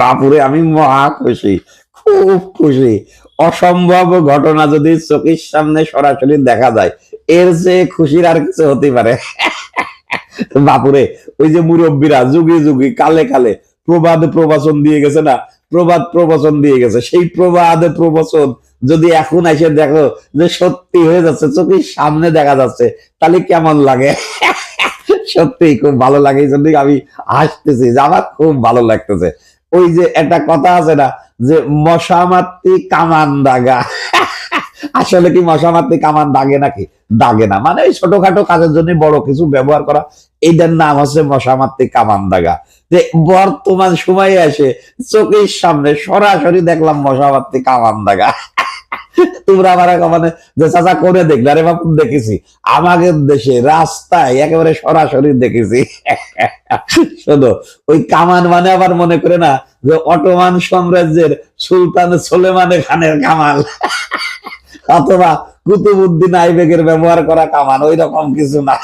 বাপুরে, আমি মহা খুশি, খুব খুশি। অসম্ভব ঘটনা যদি চোখের সামনে সরাসরি দেখা যায়, এর যে খুশির আর কিছু হতে পারে। বাপুরে, ওই যে মুরব্বীরা যুগে যুগে, কালে কালে প্রবাদ প্রবচন দিয়ে গেছে না? প্রবাদ প্রবচন দিয়ে গেছে। সেই প্রবাদ প্রবচন যদি এখন এসে দেখো যে সত্যি হয়ে যাচ্ছে, চোখের সামনে দেখা যাচ্ছে, তাহলে কেমন লাগে? সত্যি খুব ভালো লাগে, এই জন্যই আমি হাসতেছি, যে আমার খুব ভালো লাগতেছে। ওই যে একটা কথা আছে না, যে মশা মারতি কামান দাগা। আসলে কি মশা মারতি কামান দাগে নাকি? দাগে না। মানে ছোটখাটো কাজের জন্য বড় কিছু ব্যবহার করা, এইটার নাম হচ্ছে মশা মারতি কামান দাগা। যে বর্তমান সময়ে এসে চোখের সামনে সরাসরি দেখলাম মশা মারতি কামান দাগা। তোমরা আমার মানে যে চাচা করে দেখলে, আরে বাপু, দেখেছি। আমাদের দেশে রাস্তায় একেবারে সরাসরি দেখেছি। শোনো, ওই কামান মানে আবার মনে করে না যে অটোমান সাম্রাজ্যের সুলতান সোলেমানের খানের কামাল। অথবা কুতুবুদ্দিন আইবেগের ব্যবহার করা কামান ওই রকম কিছু না।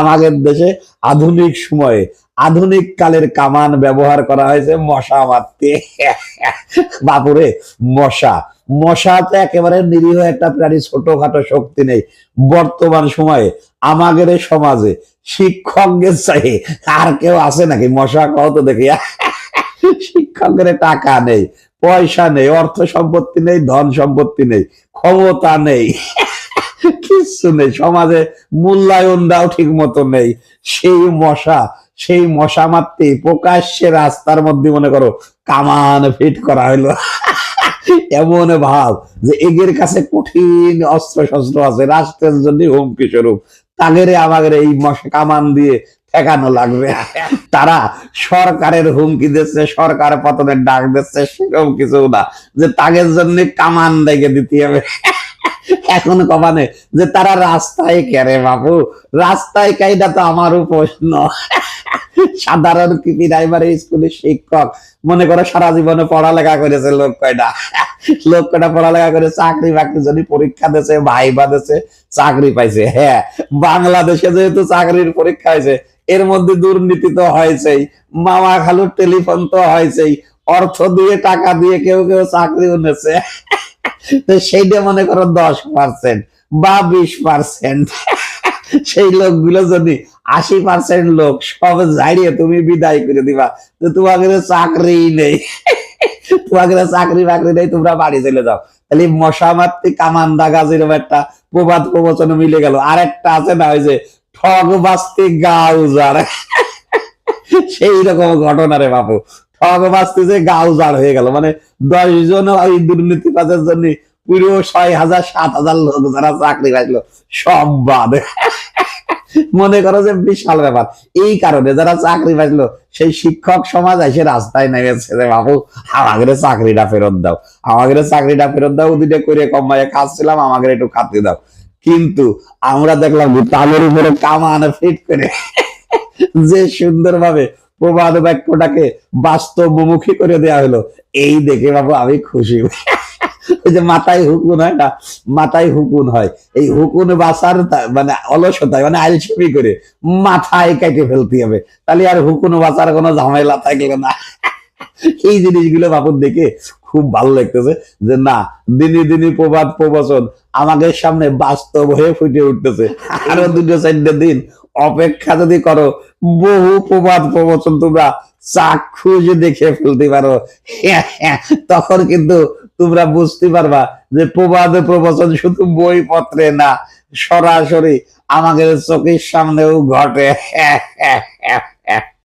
আমাদের দেশে আধুনিক সময়ে, আধুনিক কালের কামান ব্যবহার করা হয়েছে মশা মারতে। বাপুরে, মশা। মশা তো একেবারে নিরীহ একটা প্রাণী ছোটখাটো শক্তি নেই। বর্তমান সময়ে আমাদের সমাজে শিক্ষকদের চাই আর কেউ আছে নাকি? মশা কত দেখি। শিক্ষকের টাকা নেই, পয়সা নেই, অর্থ সম্পত্তি নেই, ধন সম্পত্তি নেই, ক্ষমতা নেই। কিচ্ছু নেই। সমাজে মূল্যায়নটাও ঠিক মতো নেই। সেই মশা সেই মশা মারতে প্রকাশ্যে রাস্তার মধ্যে মনে করো কামান ফিট করা হইল। এমন ভাব যে এগের কাছে কঠিন অস্ত্র শস্ত্র আছে, রাষ্ট্রের জন্য হুমকি স্বরূপ। তাদের আমাদের এই মশা কামান দিয়ে ঠেকানো লাগবে। তারা সরকারের হুমকি দিচ্ছে, সরকার পতনের ডাক দিচ্ছে, সেরকম কিছু না। যে তাদের জন্য কামান দেখে দিতে হবে। এখন কমানে যে তারা রাস্তায় কেরে বাবু? রাস্তায় কাইটা তো আমারও প্রশ্ন। সাধারণ প্রাইমারি স্কুলের শিক্ষক। মনে করো সারা জীবনে পড়ালেখা করেছে লোক কয়টা? লোক কয়টা পড়ালেখা করে? চাকরি বাকরি যদি পরীক্ষা দিয়েছে, ভাইবা দিয়েছে, চাকরি পাইছে। হ্যাঁ বাংলাদেশে যেহেতু চাকরির পরীক্ষা হয়েছে, এর মধ্যে দুর্নীতি তো হয়েছেই, মামা খালুর টেলিফোন তো হয়েছেই, অর্থ দিয়ে, টাকা দিয়ে কেউ কেউ চাকরি উনেছে সেইটা মনে করো দশ পার্সেন্ট বা বিশ পার্সেন্ট। সেই লোকগুলো যদি আশি পার্সেন্ট লোক সব জাড়িয়ে তুমি বিদায় করে দিবা। তো তোমাদের চাকরি নেই। তোমাদের চাকরি বাকরি নেই, তোমরা বাড়ি চলে যাও। তাহলে মশা মারতে কামান দাগা একটা প্রবাদ প্রবচন মিলে গেল। আর একটা আছে না, ওই যে ঠগ বাস্তি গা উজাড় সেই রকম ঘটনা রে বাপু। হয়ে গেল। মানে দশ জন ওই দুর্নীতিবাজের জন্য পুরো ছয় হাজার, সাত হাজার লোক যারা চাকরি পাইলো, সব বাদ। মনে করো যে বিশাল ব্যাপার। এই কারণে যারা চাকরি পাইলো, সেই শিক্ষক সমাজ এসে রাস্তায় নেমেছে যে, বাবু আমাদের চাকরিটা ফেরত দাও। আমাদের চাকরিটা ফেরত দাও দুইটা করে কমায় খাচ্ছিলাম আমাদের একটু খাতে দাও। কিন্তু আমরা দেখলাম তালের উপরে কামান ফিট করে যে সুন্দরভাবে প্রবাদ বাক্যটাকে বাস্তবমুখী করে দেয়া হলো। এই দেখে বাবু আমি খুশি। ওই যে মাথায় হুকুন হয় না? মাথায় হুকুন হয়। এই হুকুন বাসার মানে অলসতায় মানে আলসেমি করে মাথায় কেটে ফেলতে হবে। তাহলে আর হুকুন বাঁচার কোনো ঝামেলা থাকল না। এই জিনিসগুলো বাপুর দেখে খুব ভালো লাগতেছে যে, না, দিনে দিনে প্রবাদ প্রবচন আমাদের সামনে বাস্তব হয়ে ফুটে উঠতেছে। আরও দুটো চারটে দিন অপেক্ষা যদি করো, বহু প্রবাদ প্রবচন তোমরা চাক্ষুষ দেখে ফেলতে পারো। তখন কিন্তু তোমরা বুঝতে পারবা যে প্রবাদ প্রবচন শুধু বই পত্রে না, সরাসরি আমাদের চোখের সামনেও ঘটে।